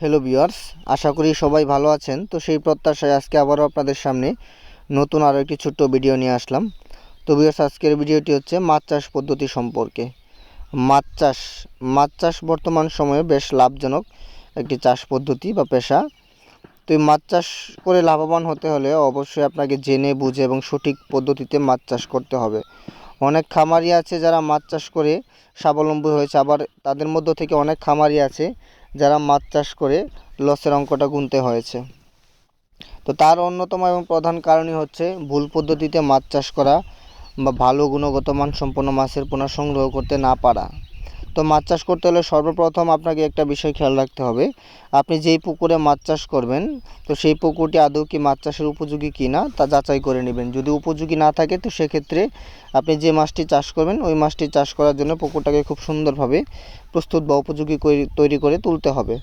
Hello viewers আশা করি সবাই ভালো আছেন। তো সেই প্রত্যাশায় আজকে আবারও আপনাদের সামনে নতুন আরও একটি ছোট্ট ভিডিও নিয়ে আসলাম। তো ভিউয়ার্স আজকের ভিডিওটি হচ্ছে মাছ চাষ পদ্ধতি সম্পর্কে। মাছ চাষ মাছ চাষ বর্তমান সময়ে বেশ লাভজনক একটি চাষ পদ্ধতি বা পেশা। তো এই মাছ চাষ করে লাভবান হতে হলে অবশ্যই আপনাকে জেনে, বুঝে এবং সঠিক পদ্ধতিতে মাছ চাষ করতে হবে। অনেক খামারি আছে যারা মাছ চাষ করে স্বাবলম্বী হয়েছে, আবার তাদের মধ্য থেকে অনেক খামারি আছে যারা মাছ চাষ করে লসের অঙ্কটা গুনতে হয়েছে। তো তার অন্যতম এবং প্রধান কারণই হচ্ছে ভুল পদ্ধতিতে মাছ চাষ করা বা ভালো গুণগত মান সম্পন্ন মাছের পোনা সংগ্রহ করতে না পারা। তো মাছ চাষ করতে হলে সর্বপ্রথম আপনাকে একটা বিষয় খেয়াল রাখতে হবে। আপনি যেই পুকুরে মাছ চাষ করবেন, তো সেই পুকুরটি আদৌ কি মাছ চাষের উপযোগী কি না তা যাচাই করে নেবেন। যদি উপযোগী না থাকে, তো সেক্ষেত্রে আপনি যে মাছটি চাষ করবেন, ওই মাছটি চাষ করার জন্য পুকুরটাকে খুব সুন্দরভাবে প্রস্তুত বা উপযোগী তৈরি করে তুলতে হবে।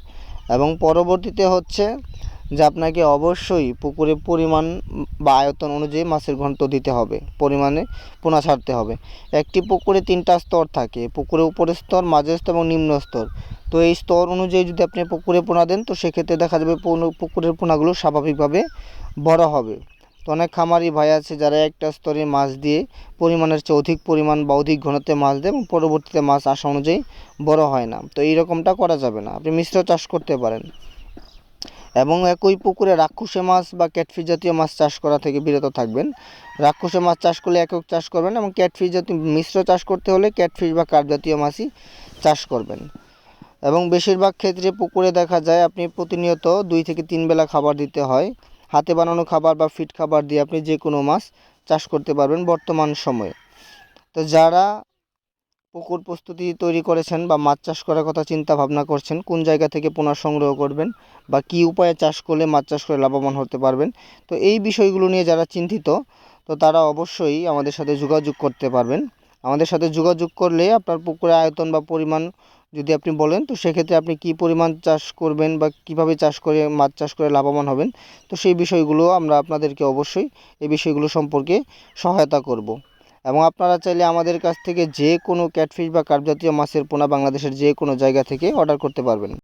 এবং পরবর্তীতে হচ্ছে যে আপনাকে অবশ্যই পুকুরে পরিমাণ বা আয়তন অনুযায়ী মাছের ঘন্ট দিতে হবে। পরিমাণে পোনা ছাড়তে হবে। একটি পুকুরে তিনটা স্তর থাকে। পুকুরের উপরের স্তর, মাঝের স্তর এবং নিম্ন স্তর। তো এই স্তর অনুযায়ী যদি আপনি পুকুরে পোনা দেন, তো সেক্ষেত্রে দেখা যাবে পুকুরের পোনাগুলো স্বাভাবিকভাবে বড় হবে। তো অনেক খামারি ভাই আছে যারা একটা স্তরে মাছ দিয়ে পরিমাণের চেয়ে অধিক পরিমাণ বা অধিক ঘনত্বে মাছ দেয় এবং পরবর্তীতে মাছ আসা অনুযায়ী বড় হয় না। তো এই রকমটা করা যাবে না। আপনি মিশ্র চাষ করতে পারেন। এবং একই পুকুরে রাক্ষুসে মাছ বা ক্যাটফিশ জাতীয় মাছ চাষ করা থেকে বিরত থাকবেন। রাক্ষুসে মাছ চাষ করলে একক চাষ করবেন এবং ক্যাটফিশ জাতীয় মিশ্র চাষ করতে হলে ক্যাটফিশ বা কার্প জাতীয় মাছই চাষ করবেন। এবং বেশিরভাগ ক্ষেত্রে পুকুরে দেখা যায় আপনি প্রতিনিয়ত দুই থেকে তিন বেলা খাবার দিতে হয়। হাতে বানানো খাবার বা ফিট খাবার দিয়ে আপনি যে কোনো মাছ চাষ করতে পারবেন বর্তমান সময়ে। তো যারা পুকুর প্রস্তুতি তৈরি করেছেন বা মাছ চাষ করার কথা চিন্তা ভাবনা করছেন, কোন জায়গা থেকে পোনা সংগ্রহ করবেন বা কী উপায়ে চাষ করলে মাছ চাষ করে লাভবান হতে পারবেন? তো এই বিষয়গুলো নিয়ে যারা চিন্তিত, তো তারা অবশ্যই আমাদের সাথে যোগাযোগ করতে পারবেন। আমাদের সাথে যোগাযোগ করলে আপনার পুকুরের আয়তন বা পরিমাণ যদি আপনি বলেন, তো সেক্ষেত্রে আপনি কী পরিমাণ চাষ করবেন বা কীভাবে চাষ করে মাছ চাষ করে লাভবান হবেন? তো সেই বিষয়গুলো আমরা আপনাদেরকে অবশ্যই এই বিষয়গুলো সম্পর্কে সহায়তা করব। এবং আপনারা চাইলে আমাদের কাছ থেকে যে কোনো ক্যাটফিশ বা কার্পজাতীয় মাছের পোনা বাংলাদেশের যে কোনো জায়গা থেকে অর্ডার করতে পারবেন।